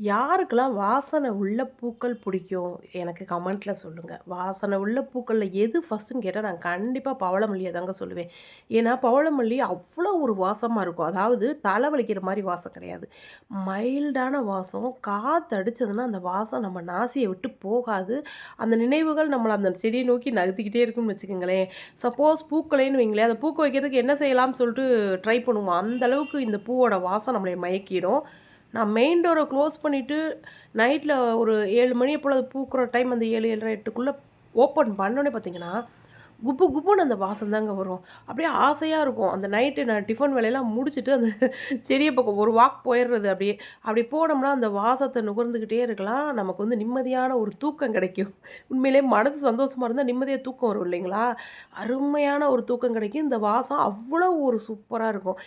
யாருக்கெல்லாம் வாசனை உள்ள பூக்கள் பிடிக்கும்? எனக்கு கமெண்ட்டில் சொல்லுங்கள் வாசனை உள்ள பூக்களில் எது ஃபஸ்ட்டுன்னு கேட்டால் நான் கண்டிப்பாக பவளமல்லியை தாங்க சொல்லுவேன். ஏன்னா பவளமல்லி அவ்வளோ ஒரு வாசமாக இருக்கும். அதாவது தலைவலிக்கிற மாதிரி வாசம் கிடையாது. மைல்டான வாசம். காற்று அடித்ததுன்னா அந்த வாசம் நம்ம நாசியை விட்டு போகாது. அந்த நினைவுகள் நம்மளை அந்த செடியை நோக்கி நகர்த்திக்கிட்டே இருக்கும்னு வச்சுக்கோங்களேன். சப்போஸ் பூக்களைன்னு வைங்களேன். அந்த பூக்க வைக்கிறதுக்கு என்ன செய்யலாம்னு சொல்லிட்டு ட்ரை பண்ணுவோம். அந்தளவுக்கு இந்த பூவோட வாசம் நம்மளை மயக்கிடும். நான் மெயின் டோரை க்ளோஸ் பண்ணிவிட்டு நைட்டில் ஒரு ஏழு மணி போல் அது பூக்கிற டைம் அந்த ஏழு ஏழரை எட்டுக்குள்ளே ஓப்பன் பண்ணோன்னே பார்த்தீங்கன்னா குப்பு குப்புன்னு அந்த வாசம் தாங்க வரும். அப்படியே ஆசையாக இருக்கும். அந்த நைட்டு நான் டிஃபன் வேலையெல்லாம் முடிச்சுட்டு அந்த செடியை பக்கம் ஒரு வாக் போயிடுறது அப்படியே. அப்படி போனோம்னா அந்த வாசத்தை நுகர்ந்துக்கிட்டே இருக்கலாம். நமக்கு வந்து நிம்மதியான ஒரு தூக்கம் கிடைக்கும். உண்மையிலே மனசு சந்தோஷமாக இருந்தால் நிம்மதியாக தூக்கம் வரும் இல்லைங்களா? அருமையான ஒரு தூக்கம் கிடைக்கும். இந்த வாசம் அவ்வளோ ஒரு சூப்பராக இருக்கும்.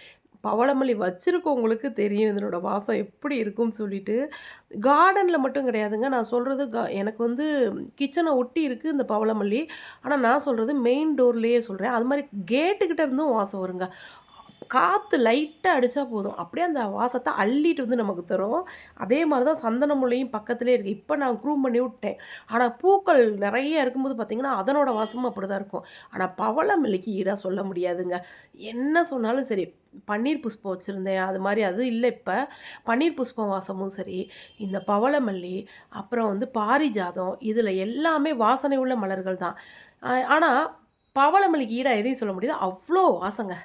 பவளமல்லி வச்சுருக்கவங்களுக்கு தெரியும் இதனோட வாசம் எப்படி இருக்கும்னு சொல்லிட்டு. கார்டனில் மட்டும் கிடையாதுங்க. நான் சொல்கிறது கா எனக்கு வந்து கிச்சனை ஒட்டி இருக்குது இந்த பவளமல்லி. ஆனால் நான் சொல்கிறது மெயின் டோர்லேயே சொல்கிறேன் அது மாதிரி கேட்டுக்கிட்ட இருந்தும் வாசம் வருங்க. காற்று லைட்டாக அடித்தா போதும். அப்படியே அந்த வாசத்தை அள்ளிட்டு வந்து நமக்கு தரும். அதே மாதிரி தான் சந்தன முல்லையும் பக்கத்துலேயே இருக்குது இப்போ நான் க்ரூம் பண்ணி விட்டேன். ஆனால் பூக்கள் நிறைய இருக்கும்போது பார்த்திங்கன்னா அதனோட வாசமும் அப்படி தான் இருக்கும் ஆனால் பவளமல்லிக்கு ஈடாக சொல்ல முடியாதுங்க. என்ன சொன்னாலும் சரி பன்னீர் புஷ்பம் வச்சுருந்தேன். அது மாதிரி அது இல்லை இப்போ. பன்னீர் புஷ்பம் வாசமும் சரி இந்த பவளமல்லி அப்புறம் வந்து பாரிஜாதம் இதில் எல்லாமே வாசனை உள்ள மலர்கள் தான் ஆனால் பவளமல்லிக்கு ஈடாக எதையும் சொல்ல முடியாது. அவ்வளோ வாசங்க.